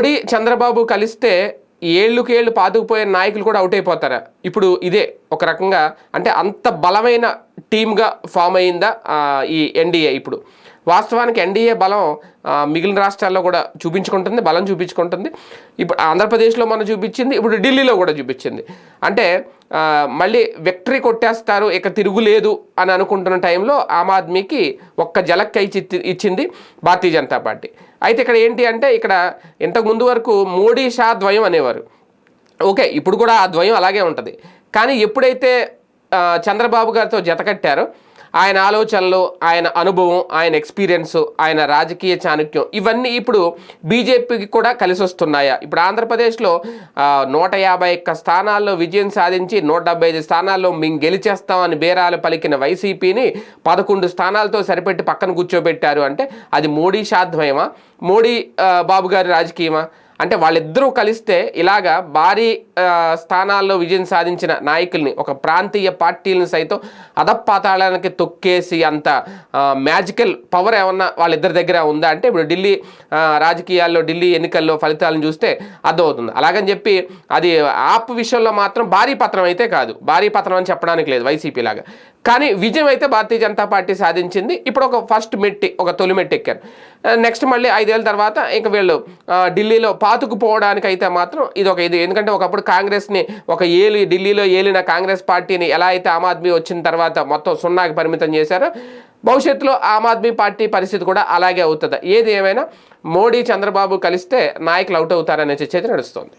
మోడీ చంద్రబాబు కలిస్తే ఏళ్ళుకేళ్ళు పాతుకుపోయే నాయకులు కూడా అవుట్ అయిపోతారా? ఇప్పుడు ఇదే ఒక రకంగా అంటే అంత బలమైన టీమ్గా ఫామ్ అయిందా ఈ ఎన్డీఏ ఇప్పుడు? వాస్తవానికి ఎన్డీఏ బలం మిగిలిన రాష్ట్రాల్లో కూడా చూపించుకుంటుంది బలం చూపించుకుంటుంది. ఇప్పుడు ఆంధ్రప్రదేశ్లో మనం చూపించింది ఇప్పుడు ఢిల్లీలో కూడా చూపించింది. అంటే మళ్ళీ విక్టరీ కొట్టేస్తారు ఇక తిరుగులేదు అని అనుకుంటున్న టైంలో ఆమ్ ఆద్మీకి ఒక్క జలక్క ఇచ్చి ఇచ్చింది భారతీయ జనతా పార్టీ. అయితే ఇక్కడ ఏంటి అంటే ఇక్కడ ఇంతకు ముందు వరకు మోడీ షా ద్వయం అనేవారు. ఓకే ఇప్పుడు కూడా ఆ ద్వయం అలాగే ఉంటుంది. కానీ ఎప్పుడైతే చంద్రబాబు గారితో జతకట్టారో ఆయన ఆలోచనలు ఆయన అనుభవం ఆయన ఎక్స్పీరియన్స్ ఆయన రాజకీయ చాణక్యం ఇవన్నీ ఇప్పుడు బీజేపీకి కూడా కలిసి వస్తున్నాయా ఇప్పుడు ఆంధ్రప్రదేశ్లో నూట యాభై ఒక్క స్థానాల్లో విజయం సాధించి నూట డెబ్బై ఐదు స్థానాల్లో మేము గెలిచేస్తామని బేరాలు పలికిన వైసీపీని పదకొండు స్థానాలతో సరిపెట్టి పక్కన కూర్చోబెట్టారు అంటే అది మోడీ సాధ్యమేమా? మోడీ బాబు గారి రాజకీయమా? అంటే వాళ్ళిద్దరూ కలిస్తే ఇలాగా భారీ స్థానాల్లో విజయం సాధించిన నాయకుల్ని ఒక ప్రాంతీయ పార్టీలను సైతం అధపాతాళానికి తొక్కేసి అంత మ్యాజికల్ పవర్ ఏమన్నా వాళ్ళిద్దరి దగ్గర ఉందా? అంటే ఇప్పుడు ఢిల్లీ రాజకీయాల్లో ఢిల్లీ ఎన్నికల్లో ఫలితాలను చూస్తే అర్థమవుతుంది. అలాగని చెప్పి అది ఆప్ విషయంలో మాత్రం భారీ పత్రం అయితే కాదు. భారీ పత్రం అని చెప్పడానికి లేదు వైసీపీ లాగా. కానీ విజయం అయితే భారతీయ జనతా పార్టీ సాధించింది. ఇప్పుడు ఒక ఫస్ట్ మెట్టి ఒక తొలి మెట్టి ఎక్కారు. Uh, నెక్స్ట్ మళ్ళీ ఐదేళ్ళ తర్వాత ఇంక వీళ్ళు uh, ఢిల్లీలో పాతుకుపోవడానికి అయితే మాత్రం ఇది ఒక ఇది. ఎందుకంటే ఒకప్పుడు కాంగ్రెస్ని ఒక ఏలి ఢిల్లీలో ఏలిన కాంగ్రెస్ పార్టీని ఎలా అయితే ఆమ్ ఆద్మీ వచ్చిన తర్వాత మొత్తం సున్నాకి పరిమితం చేశారో భవిష్యత్తులో ఆమ్ ఆద్మీ పార్టీ పరిస్థితి కూడా అలాగే అవుతుంది. ఏది ఏమైనా మోడీ చంద్రబాబు కలిస్తే నాయకులు అవుట్ అవుతారనే చర్చ అయితే నడుస్తుంది.